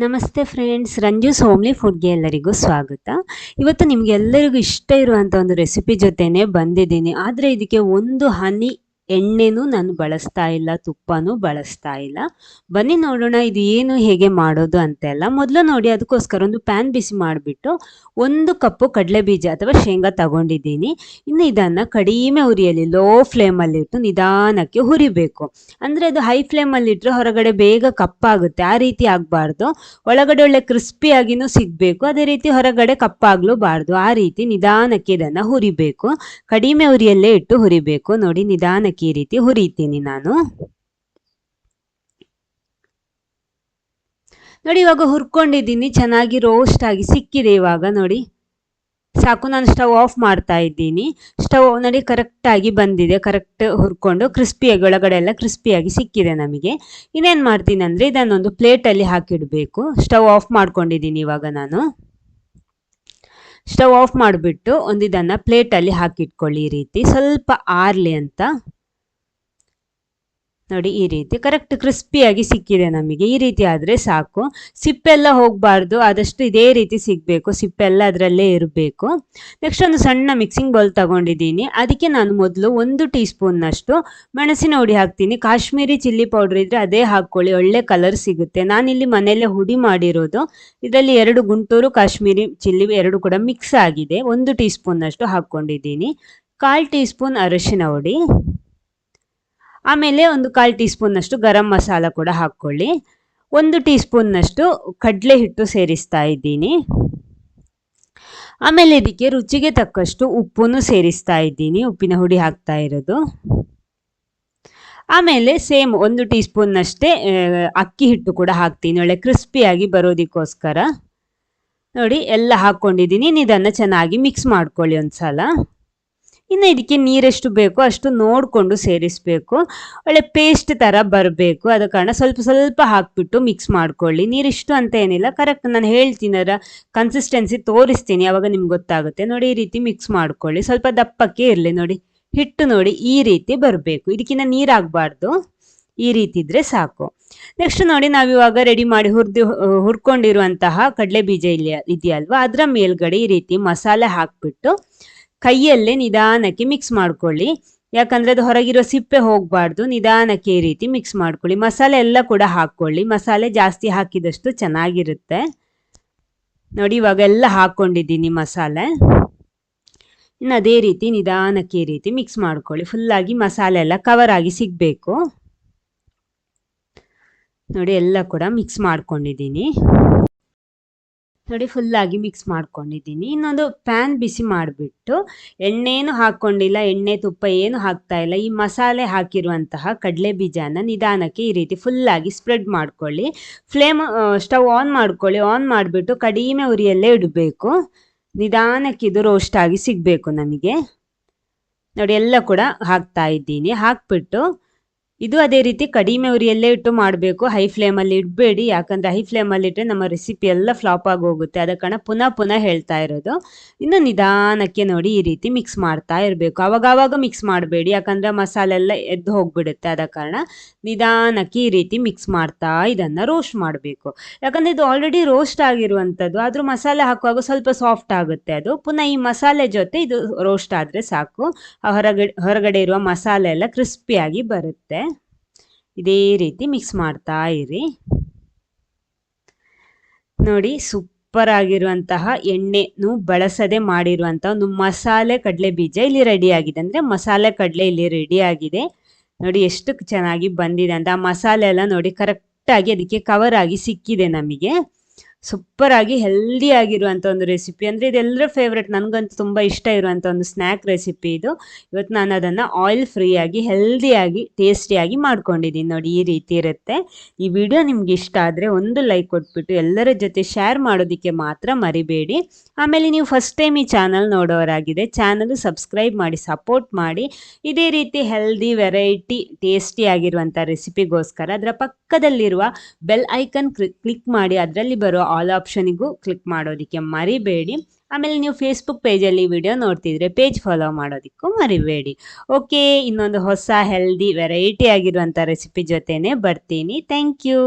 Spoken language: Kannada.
ನಮಸ್ತೆ ಫ್ರೆಂಡ್ಸ್ ರಂಜೂಸ್ ಹೋಮ್ಲಿ ಫುಡ್ಗೆ ಎಲ್ಲರಿಗೂ ಸ್ವಾಗತ. ಇವತ್ತು ನಿಮಗೆಲ್ಲರಿಗೂ ಇಷ್ಟ ಇರುವಂಥ ಒಂದು ರೆಸಿಪಿ ಜೊತೆನೆ ಬಂದಿದ್ದೀನಿ. ಆದರೆ ಇದಕ್ಕೆ ಒಂದು ಹನಿ ಎಣ್ಣೆನೂ ನಾನು ಬಳಸ್ತಾ ಇಲ್ಲ, ತುಪ್ಪನೂ ಬಳಸ್ತಾ ಇಲ್ಲ. ಬನ್ನಿ ನೋಡೋಣ ಇದು ಏನು ಹೇಗೆ ಮಾಡೋದು ಅಂತೆಲ್ಲ. ಮೊದಲು ನೋಡಿ, ಅದಕ್ಕೋಸ್ಕರ ಒಂದು ಪ್ಯಾನ್ ಬಿಸಿ ಮಾಡಿಬಿಟ್ಟು ಒಂದು ಕಪ್ಪು ಕಡಲೆ ಬೀಜ ಅಥವಾ ಶೇಂಗಾ ತಗೊಂಡಿದ್ದೀನಿ. ಇನ್ನು ಇದನ್ನು ಕಡಿಮೆ ಉರಿಯಲ್ಲಿ, ಲೋ ಫ್ಲೇಮಲ್ಲಿಟ್ಟು ನಿಧಾನಕ್ಕೆ ಹುರಿಬೇಕು. ಅಂದರೆ ಅದು ಹೈ ಫ್ಲೇಮಲ್ಲಿ ಇಟ್ಟರೆ ಹೊರಗಡೆ ಬೇಗ ಕಪ್ಪಾಗುತ್ತೆ, ಆ ರೀತಿ ಆಗಬಾರ್ದು. ಒಳಗಡೆ ಒಳ್ಳೆ ಕ್ರಿಸ್ಪಿಯಾಗಿನೂ ಸಿಗಬೇಕು, ಅದೇ ರೀತಿ ಹೊರಗಡೆ ಕಪ್ಪಾಗಲೂಬಾರ್ದು ಆ ರೀತಿ ನಿಧಾನಕ್ಕೆ ಇದನ್ನು ಹುರಿಬೇಕು. ಕಡಿಮೆ ಉರಿಯಲ್ಲೇ ಇಟ್ಟು ಹುರಿಬೇಕು. ನೋಡಿ, ನಿಧಾನಕ್ಕೆ ಈ ರೀತಿ ಹುರಿತೀನಿ ನಾನು. ನೋಡಿ, ಇವಾಗ ಹುರ್ಕೊಂಡಿದ್ದೀನಿ, ಚೆನ್ನಾಗಿ ರೋಸ್ಟ್ ಆಗಿ ಸಿಕ್ಕಿದೆ ಇವಾಗ, ನೋಡಿ. ಸಾಕು, ನಾನು ಸ್ಟವ್ ಆಫ್ ಮಾಡ್ತಾ ಇದ್ದೀನಿ. ಸ್ಟವ್ ನೋಡಿ ಕರೆಕ್ಟಾಗಿ ಬಂದಿದೆ ಕರೆಕ್ಟ್ ಹುರ್ಕೊಂಡು ಕ್ರಿಸ್ಪಿಯಾಗಿ ಒಳಗಡೆ ಎಲ್ಲ ಕ್ರಿಸ್ಪಿಯಾಗಿ ಸಿಕ್ಕಿದೆ ನಮಗೆ. ಇನ್ನೇನು ಮಾಡ್ತೀನಿ ಅಂದರೆ, ಇದನ್ನೊಂದು ಪ್ಲೇಟಲ್ಲಿ ಹಾಕಿಡಬೇಕು. ಸ್ಟವ್ ಆಫ್ ಮಾಡ್ಕೊಂಡಿದ್ದೀನಿ ಇವಾಗ ನಾನು. ಸ್ಟವ್ ಆಫ್ ಮಾಡಿಬಿಟ್ಟು ಒಂದು ಇದನ್ನು ಪ್ಲೇಟಲ್ಲಿ ಹಾಕಿಟ್ಕೊಳ್ಳಿ ಈ ರೀತಿ. ಸ್ವಲ್ಪ ಆರ್ಲಿ ಅಂತ. ನೋಡಿ ಈ ರೀತಿ. ಕರೆಕ್ಟ್ ಕ್ರಿಸ್ಪಿಯಾಗಿ ಸಿಕ್ಕಿದೆ ನಮಗೆ. ಈ ರೀತಿ ಆದರೆ ಸಾಕು. ಸಿಪ್ಪೆಲ್ಲ ಹೋಗಬಾರ್ದು. ಆದಷ್ಟು ಇದೇ ರೀತಿ ಸಿಗಬೇಕು. ಸಿಪ್ಪೆಲ್ಲ ಅದರಲ್ಲೇ ಇರಬೇಕು. ನೆಕ್ಸ್ಟ್ ಒಂದು ಸಣ್ಣ ಮಿಕ್ಸಿಂಗ್ ಬೌಲ್ ತಗೊಂಡಿದ್ದೀನಿ. ಅದಕ್ಕೆ ನಾನು ಮೊದಲು ಒಂದು ಟೀ ಸ್ಪೂನ್ನಷ್ಟು ಮೆಣಸಿನ ಹುಡಿ ಹಾಕ್ತೀನಿ. ಕಾಶ್ಮೀರಿ ಚಿಲ್ಲಿ ಪೌಡ್ರ್ ಇದ್ದರೆ ಅದೇ ಹಾಕ್ಕೊಳ್ಳಿ. ಒಳ್ಳೆ ಕಲರ್ ಸಿಗುತ್ತೆ. ನಾನಿಲ್ಲಿ ಮನೆಯಲ್ಲೇ ಹುಡಿ ಮಾಡಿರೋದು. ಇದರಲ್ಲಿ ಎರಡು ಗುಂಟೂರು ಕಾಶ್ಮೀರಿ ಚಿಲ್ಲಿ ಎರಡು ಕೂಡ ಮಿಕ್ಸ್ ಆಗಿದೆ. ಒಂದು ಟೀ ಸ್ಪೂನ್ನಷ್ಟು ಹಾಕ್ಕೊಂಡಿದ್ದೀನಿ. ಕಾಲು ಟೀ ಸ್ಪೂನ್ ಅರಶಿನ ಹುಡಿ. ಆಮೇಲೆ ಒಂದು ಕಾಲು ಟೀ ಸ್ಪೂನ್ನಷ್ಟು ಗರಂ ಮಸಾಲ ಕೂಡ ಹಾಕ್ಕೊಳ್ಳಿ. ಒಂದು ಟೀ ಸ್ಪೂನ್ನಷ್ಟು ಕಡಲೆ ಹಿಟ್ಟು ಸೇರಿಸ್ತಾ ಇದ್ದೀನಿ. ಆಮೇಲೆ ಇದಕ್ಕೆ ರುಚಿಗೆ ತಕ್ಕಷ್ಟು ಉಪ್ಪನ್ನು ಸೇರಿಸ್ತಾ ಇದ್ದೀನಿ, ಉಪ್ಪಿನ ಹುಡಿ ಹಾಕ್ತಾ ಇರೋದು. ಆಮೇಲೆ ಸೇಮ್ ಒಂದು ಟೀ ಸ್ಪೂನ್ನಷ್ಟೇ ಅಕ್ಕಿ ಹಿಟ್ಟು ಕೂಡ ಹಾಕ್ತೀನಿ. ಒಳ್ಳೆ ಕ್ರಿಸ್ಪಿಯಾಗಿ ಬರೋದಕ್ಕೋಸ್ಕರ. ನೋಡಿ, ಎಲ್ಲ ಹಾಕ್ಕೊಂಡಿದ್ದೀನಿ. ಇದನ್ನು ಚೆನ್ನಾಗಿ ಮಿಕ್ಸ್ ಮಾಡ್ಕೊಳ್ಳಿ ಒಂದು ಸಲ ಇನ್ನು ಇದಕ್ಕೆ ನೀರೆಷ್ಟು ಬೇಕೋ ಅಷ್ಟು ನೋಡಿಕೊಂಡು ಸೇರಿಸಬೇಕು. ಒಳ್ಳೆ ಪೇಸ್ಟ್ ಥರ ಬರಬೇಕು. ಅದ ಕಾರಣ ಸ್ವಲ್ಪ ಸ್ವಲ್ಪ ಹಾಕಿಬಿಟ್ಟು ಮಿಕ್ಸ್ ಮಾಡ್ಕೊಳ್ಳಿ. ನೀರಿಷ್ಟು ಅಂತ ಏನಿಲ್ಲ. ಕರೆಕ್ಟ್ ನಾನು ಹೇಳ್ತೀನಿ ಅದರ ಕನ್ಸಿಸ್ಟೆನ್ಸಿ ತೋರಿಸ್ತೀನಿ. ಅವಾಗ ನಿಮ್ಗೆ ಗೊತ್ತಾಗುತ್ತೆ. ನೋಡಿ ಈ ರೀತಿ ಮಿಕ್ಸ್ ಮಾಡ್ಕೊಳ್ಳಿ. ಸ್ವಲ್ಪ ದಪ್ಪಕ್ಕೆ ಇರಲಿ ನೋಡಿ. ಹಿಟ್ಟು ನೋಡಿ ಈ ರೀತಿ ಬರಬೇಕು. ಇದಕ್ಕಿಂತ ನೀರಾಗಬಾರ್ದು ಈ ರೀತಿ ಇದ್ರೆ ಸಾಕು. ನೆಕ್ಸ್ಟ್ ನೋಡಿ ನಾವಿವಾಗ ರೆಡಿ ಮಾಡಿ ಹುರಿದು, ಹುರ್ಕೊಂಡಿರುವಂತಹ ಕಡಲೆ ಬೀಜ ಇಲ್ಲಿ ಇದೆಯಲ್ವಾ? ಅದರ ಮೇಲ್ಗಡೆ ಈ ರೀತಿ ಮಸಾಲೆ ಹಾಕ್ಬಿಟ್ಟು ಕೈಯಲ್ಲೇ ನಿಧಾನಕ್ಕೆ ಮಿಕ್ಸ್ ಮಾಡ್ಕೊಳ್ಳಿ. ಯಾಕಂದ್ರೆ ಅದು ಹೊರಗಿರೋ ಸಿಪ್ಪೆ ಹೋಗಬಾರ್ದು. ನಿಧಾನಕ್ಕೆ ಈ ರೀತಿ ಮಿಕ್ಸ್ ಮಾಡ್ಕೊಳ್ಳಿ. ಮಸಾಲೆ ಎಲ್ಲ ಕೂಡ ಹಾಕ್ಕೊಳ್ಳಿ. ಮಸಾಲೆ ಜಾಸ್ತಿ ಹಾಕಿದಷ್ಟು ಚೆನ್ನಾಗಿರುತ್ತೆ. ನೋಡಿ ಇವಾಗ ಎಲ್ಲ ಹಾಕ್ಕೊಂಡಿದ್ದೀನಿ ಮಸಾಲೆ. ಇನ್ನು ಅದೇ ರೀತಿ ನಿಧಾನಕ್ಕೆ ಈ ರೀತಿ ಮಿಕ್ಸ್ ಮಾಡ್ಕೊಳ್ಳಿ. ಫುಲ್ಲಾಗಿ ಮಸಾಲೆ ಎಲ್ಲ ಕವರ್ ಆಗಿ ಸಿಗಬೇಕು. ನೋಡಿ, ಎಲ್ಲ ಕೂಡ ಮಿಕ್ಸ್ ಮಾಡ್ಕೊಂಡಿದ್ದೀನಿ. ನೋಡಿ ಫುಲ್ಲಾಗಿ ಮಿಕ್ಸ್ ಮಾಡ್ಕೊಂಡಿದ್ದೀನಿ. ಇನ್ನೊಂದು ಪ್ಯಾನ್ ಬಿಸಿ ಮಾಡಿಬಿಟ್ಟು ಎಣ್ಣೆಯೂ ಹಾಕ್ಕೊಂಡಿಲ್ಲ, ಎಣ್ಣೆ, ತುಪ್ಪ ಏನು ಹಾಕ್ತಾ ಇಲ್ಲ. ಈ ಮಸಾಲೆ ಹಾಕಿರುವಂತಹ ಕಡಲೆ ಬೀಜನ ನಿಧಾನಕ್ಕೆ ಈ ರೀತಿ ಫುಲ್ಲಾಗಿ ಸ್ಪ್ರೆಡ್ ಮಾಡ್ಕೊಳ್ಳಿ. ಫ್ಲೇಮ್ ಸ್ಟವ್ ಆನ್ ಮಾಡ್ಕೊಳ್ಳಿ. ಆನ್ ಮಾಡಿಬಿಟ್ಟು ಕಡಿಮೆ ಉರಿಯಲ್ಲೇ ಇಡಬೇಕು. ನಿಧಾನಕ್ಕೆ ಇದು ರೋಸ್ಟ್ ಆಗಿ ಸಿಗಬೇಕು ನಮಗೆ. ನೋಡಿ, ಎಲ್ಲ ಕೂಡ ಹಾಕ್ತಾ ಇದ್ದೀನಿ. ಹಾಕ್ಬಿಟ್ಟು ಇದು ಅದೇ ರೀತಿ ಕಡಿಮೆ ಉರಿಯಲ್ಲೇ ಇಟ್ಟು ಮಾಡಬೇಕು. ಹೈ ಫ್ಲೇಮಲ್ಲಿ ಇಡಬೇಡಿ. ಯಾಕಂದರೆ ಹೈ ಫ್ಲೇಮಲ್ಲಿ ಇಟ್ಟರೆ ನಮ್ಮ ರೆಸಿಪಿ ಎಲ್ಲ ಫ್ಲಾಪ್ ಆಗಿ ಹೋಗುತ್ತೆ ಅದ ಕಾರಣ ಪುನಃ ಪುನಃ ಹೇಳ್ತಾ ಇರೋದು. ಇನ್ನು ನಿಧಾನಕ್ಕೆ ನೋಡಿ ಈ ರೀತಿ ಮಿಕ್ಸ್ ಮಾಡ್ತಾ ಇರಬೇಕು. ಅವಾಗವಾಗ ಮಿಕ್ಸ್ ಮಾಡಬೇಡಿ. ಯಾಕಂದರೆ ಮಸಾಲೆ ಎಲ್ಲ ಎದ್ದು ಹೋಗಿಬಿಡುತ್ತೆ. ಆದ ಕಾರಣ ನಿಧಾನಕ್ಕೆ ಈ ರೀತಿ ಮಿಕ್ಸ್ ಮಾಡ್ತಾ ಇದನ್ನು ರೋಸ್ಟ್ ಮಾಡಬೇಕು. ಯಾಕಂದರೆ ಇದು ಆಲ್ರೆಡಿ ರೋಸ್ಟ್ ಆಗಿರುವಂಥದ್ದು. ಆದರೂ ಮಸಾಲೆ ಹಾಕುವಾಗ ಸ್ವಲ್ಪ ಸಾಫ್ಟ್ ಆಗುತ್ತೆ ಅದು. ಪುನಃ ಈ ಮಸಾಲೆ ಜೊತೆ ಇದು ರೋಸ್ಟ್ ಆದರೆ ಸಾಕು. ಹೊರಗಡೆ ಹೊರಗಡೆ ಇರುವ ಮಸಾಲೆ ಎಲ್ಲ ಕ್ರಿಸ್ಪಿಯಾಗಿ ಬರುತ್ತೆ. ಇದೇ ರೀತಿ ಮಿಕ್ಸ್ ಮಾಡ್ತಾ ಇರಿ. ನೋಡಿ ಸೂಪರ್ ಆಗಿರುವಂತಹ ಎಣ್ಣೆನು ಬಳಸದೆ ಮಾಡಿರುವಂಥ ಒಂದು ಮಸಾಲೆ ಕಡಲೆ ಬೀಜ ಇಲ್ಲಿ ರೆಡಿ ಆಗಿದೆ. ಅಂದರೆ ಮಸಾಲೆ ಕಡಲೆ ಇಲ್ಲಿ ರೆಡಿ ಆಗಿದೆ. ನೋಡಿ ಎಷ್ಟು ಚೆನ್ನಾಗಿ ಬಂದಿದೆ ಅಂತ ಆ ಮಸಾಲೆ ಎಲ್ಲ ನೋಡಿ ಕರೆಕ್ಟಾಗಿ ಅದಕ್ಕೆ ಕವರ್ ಆಗಿ ಸಿಕ್ಕಿದೆ ನಮಗೆ. ಸೂಪರ್ ಆಗಿ ಹೆಲ್ದಿ ಆಗಿರುವಂಥ ಒಂದು ರೆಸಿಪಿ ಅಂದರೆ ಇದೆಲ್ಲರ ಫೇವ್ರೆಟ್ ನನಗಂತೂ ತುಂಬ ಇಷ್ಟ ಇರುವಂಥ ಒಂದು ಸ್ನ್ಯಾಕ್ ರೆಸಿಪಿ ಇದು. ಇವತ್ತು ನಾನು ಅದನ್ನು ಆಯಿಲ್ ಫ್ರೀಯಾಗಿ ಹೆಲ್ದಿಯಾಗಿ ಟೇಸ್ಟಿಯಾಗಿ ಮಾಡ್ಕೊಂಡಿದ್ದೀನಿ ನೋಡಿ, ಈ ರೀತಿ ಇರುತ್ತೆ. ಈ ವಿಡಿಯೋ ನಿಮ್ಗೆ ಇಷ್ಟ ಆದರೆ ಒಂದು ಲೈಕ್ ಕೊಟ್ಬಿಟ್ಟು ಎಲ್ಲರ ಜೊತೆ ಶೇರ್ ಮಾಡೋದಕ್ಕೆ ಮಾತ್ರ ಮರಿಬೇಡಿ. ಆಮೇಲೆ ನೀವು ಫಸ್ಟ್ ಟೈಮ್ ಈ ಚಾನಲ್ ನೋಡೋರಾಗಿದೆ ಚಾನಲ್ ಸಬ್ಸ್ಕ್ರೈಬ್ ಮಾಡಿ ಸಪೋರ್ಟ್ ಮಾಡಿ. ಇದೇ ರೀತಿ ಹೆಲ್ದಿ ವೆರೈಟಿ ಟೇಸ್ಟಿ ಆಗಿರುವಂಥ ರೆಸಿಪಿಗೋಸ್ಕರ ಅದರ ಪಕ್ಕದಲ್ಲಿರುವ ಬೆಲ್ ಐಕನ್ ಕ್ಲಿಕ್ ಮಾಡಿ, ಅದರಲ್ಲಿ ಬರೋ ಆಲ್ ಆಪ್ಷನಿಗೂ ಕ್ಲಿಕ್ ಮಾಡೋದಕ್ಕೆ ಮರಿಬೇಡಿ. ಆಮೇಲೆ ನೀವು ಫೇಸ್ಬುಕ್ ಪೇಜಲ್ಲಿ ವಿಡಿಯೋ ನೋಡ್ತಿದ್ರೆ ಪೇಜ್ ಫಾಲೋ ಮಾಡೋದಕ್ಕೂ ಮರಿಬೇಡಿ. ಓಕೆ ಇನ್ನೊಂದು ಹೊಸ ಹೆಲ್ದಿ ವೆರೈಟಿ ಆಗಿರುವಂಥ ರೆಸಿಪಿ ಜೊತೆನೇ ಬರ್ತೀನಿ. Thank you